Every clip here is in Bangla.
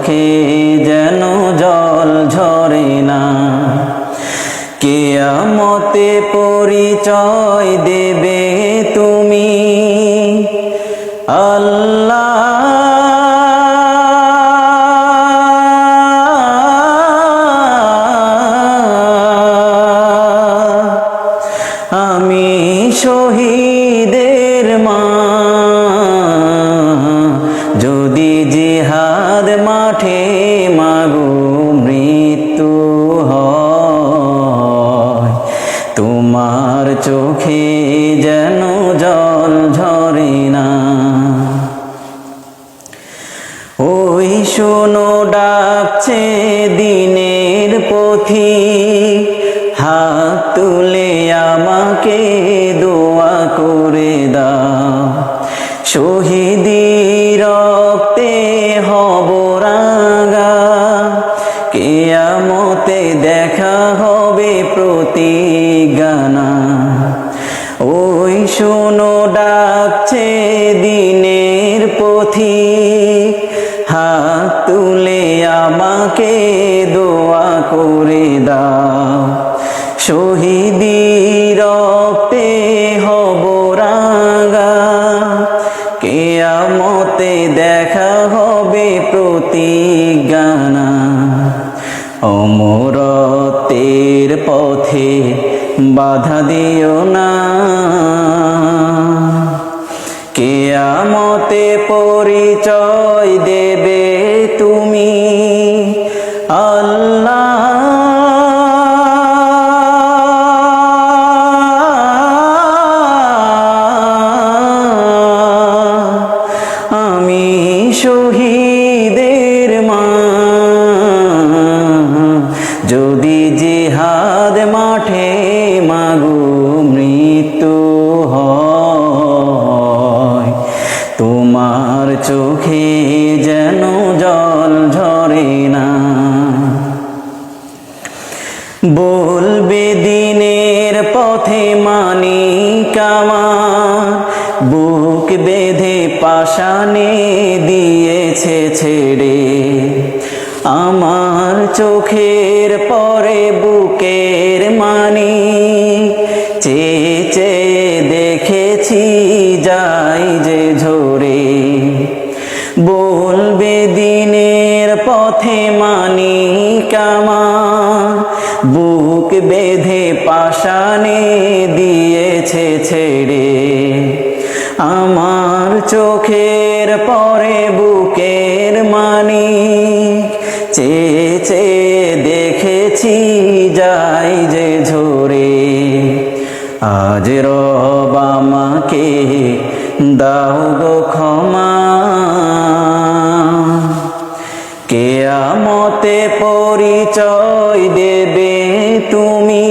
চোখে যেন জল ঝরে না। কেয়ামতে পরিচয় দেবে তুমি। আল্লাহ আমি শহীদের চোখে যেন জল ঝরে না। ওই শোনো ডাকছে দিনের পথি, হাত তুলে আমাকে দোয়া করে দাও। শহীদি রক্তে হব রাঙা, কেয়ামতে শোনো ডাকছে দিনের পথি, হাত তুলে আমাকে দোয়া করে দাও। শহীদি রক্তে হব রাঙা, কেয়ামতে দেখা হবে প্রতিগানা অমরতের পথে বাধা দিও না। কেয়ামতে পরিচয় দেবে তুমি। জিহাদ মাঠে মাগো মৃত্যু হয়। তোমার চোখে যেন জল ঝরে না। বলবে দিনের পথে মানি কামার বুক বেঁধে পাশানে দিয়েছে ছেড়ে আমার চোখের পরে বুকের মানি, চেয়ে দেখেছি যাই যে ঝরে। বলবে দিনের পথে মানি কামা, বুক বেঁধে পাশানে দিয়েছে ছেড়ে। আমার চোখের পরে বুকের মানি চেয়ে চেয়ে দেখেছি যাই যে ঝরে। আজ রব আমাকে দাও গো ক্ষমা। কেয়ামতে পরিচয় দেবে তুমি।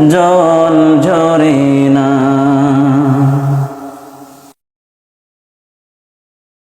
জল ঝরে না।